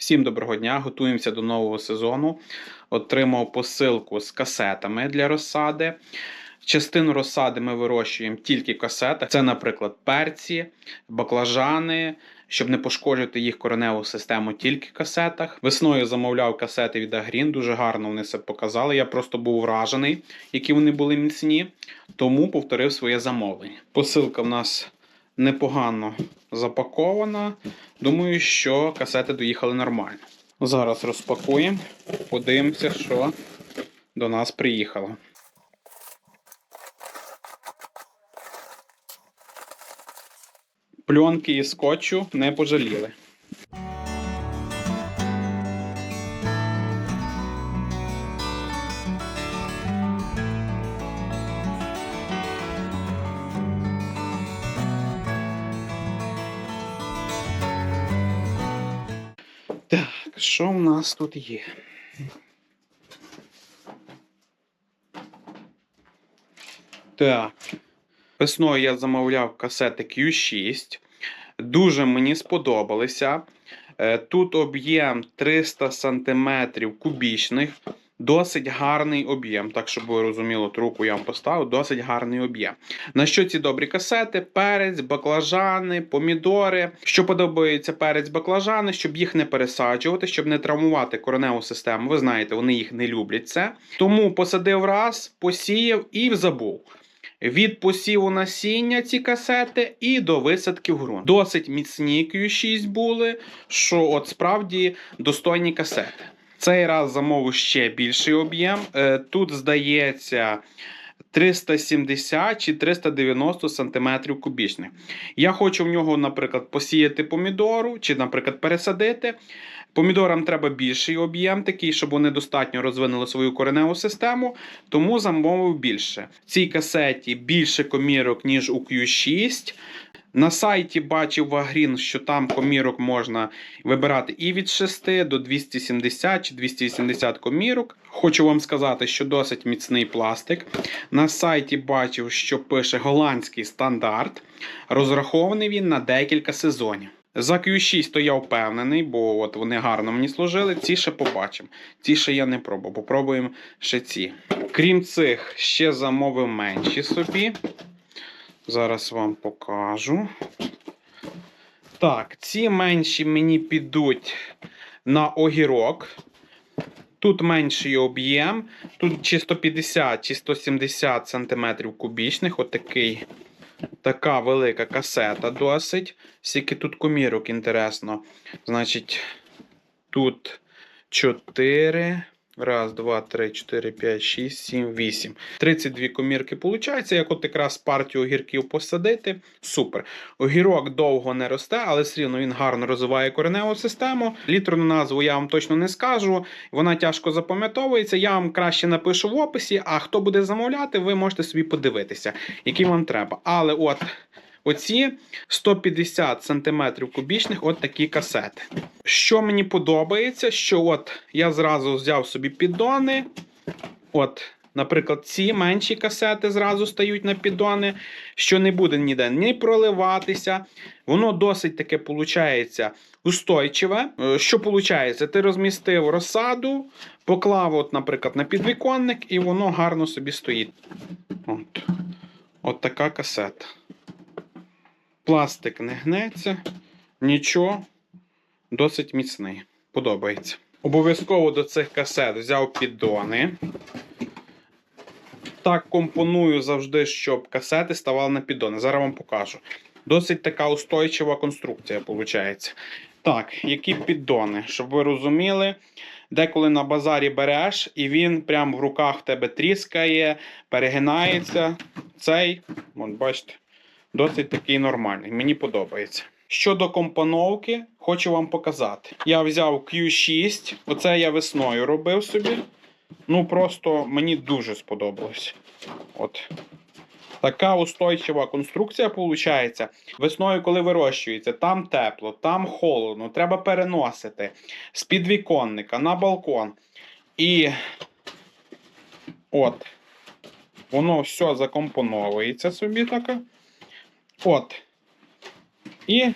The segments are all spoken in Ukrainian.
Всім доброго дня! Готуємося до нового сезону. Отримав посилку з касетами для розсади. Частину розсади ми вирощуємо тільки в касетах. Це, наприклад, перці, баклажани, щоб не пошкоджувати їх кореневу систему тільки в касетах. Весною замовляв касети від Агрін, дуже гарно вони це показали. Я просто був вражений, які вони були міцні, тому повторив своє замовлення. Посилка в нас непогано запакована. Думаю, що касети доїхали нормально. Зараз розпакуємо, подивимося, що до нас приїхало. Пленки і скотчу не пожаліли. Що в нас тут є? Так. Весною я замовляв касети Q6. Дуже мені сподобалися. Е, Тут об'єм 300 см кубічних. Досить гарний об'єм. Так, щоб ви розуміли, от руку я вам поставив, досить гарний об'єм. На що ці добрі касети? Перець, баклажани, помідори. Що подобається перець, баклажани, щоб їх не пересаджувати, щоб не травмувати кореневу систему. Ви знаєте, вони їх не люблять це. Тому посадив раз, посіяв і забув. Від посіву насіння ці касети і до висадки в ґрунт. Досить міцні Q6 були, що от справді достойні касети. Цей раз замовив ще більший об'єм. Е, Тут, здається, 370 чи 390 см кубічних. Я хочу в нього, наприклад, посіяти помідору, чи, наприклад, пересадити. Помідорам треба більший об'єм, такий, щоб вони достатньо розвинули свою кореневу систему, тому замовив більше. В цій касеті більше комірок, ніж у Q6. На сайті бачив Вагрін, що там комірок можна вибирати і від 6 до 270 чи 280 комірок. Хочу вам сказати, що досить міцний пластик. На сайті бачив, що пише голландський стандарт. Розрахований він на декілька сезонів. За Q6 то я впевнений, бо от вони гарно мені служили. Ці ще побачимо. Ці ще я не пробував. Попробуємо ще ці. Крім цих, ще замовив менші собі. Зараз вам покажу. Так, ці менші мені підуть на огірок. Тут менший об'єм. Тут чи 150 чи 170 см кубічних. Отакий. Така велика касета досить. Скільки тут комірок, інтересно. Значить, тут 4. Раз, два, три, чотири, п'ять, шість, сім, вісім. 32 комірки виходить. Як от якраз партію огірків посадити. Супер. Огірок довго не росте, але все рівно він гарно розвиває кореневу систему. Літерну назву я вам точно не скажу. Вона тяжко запам'ятовується. Я вам краще напишу в описі, а хто буде замовляти, ви можете собі подивитися, які вам треба. Але от. Оці 150 см кубічних от такі касети. Що мені подобається, що от я зразу взяв собі піддони. От, наприклад, ці менші касети зразу стають на піддони, що не буде ніде ні проливатися. Воно досить таке виходить устойчиве. Е, Що виходить? Ти розмістив розсаду, поклав, от, наприклад, на підвіконник, і воно гарно собі стоїть. От, от така касета. Пластик не гнеться, нічого, досить міцний. Подобається. Обов'язково до цих касет взяв піддони. Так компоную завжди, щоб касети ставали на піддони. Зараз вам покажу. Досить така устойчива конструкція, виходить. Так, які піддони, щоб ви розуміли, деколи на базарі береш, і він прямо в руках в тебе тріскає, перегинається. Цей, от бачите, досить такий нормальний. Мені подобається. Щодо компоновки, хочу вам показати. Я взяв Q6, оце я весною робив собі. Ну, просто мені дуже сподобалось. От. Така устойчива конструкція виходить. Весною, коли вирощується, там тепло, там холодно, треба переносити з підвіконника на балкон. І от, воно все закомпоновується собі таке. От. І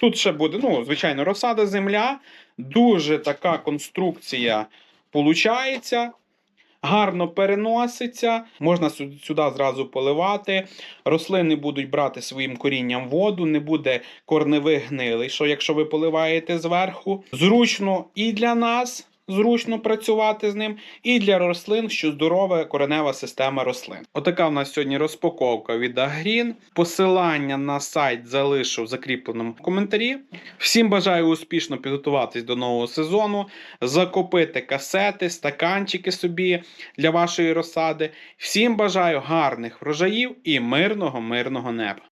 тут ще буде, ну, звичайно, розсада, земля. Дуже така конструкція получається. Гарно переноситься, можна сюди зразу поливати. Рослини будуть брати своїм корінням воду, не буде корневих гнилий, що якщо ви поливаєте зверху. Зручно і для нас зручно працювати з ним, і для рослин, що здорова коренева система рослин. Отака в нас сьогодні розпаковка від Агрін. Посилання на сайт залишу в закріпленому коментарі. Всім бажаю успішно підготуватись до нового сезону, закупити касети, стаканчики собі для вашої розсади. Всім бажаю гарних врожаїв і мирного, мирного неба.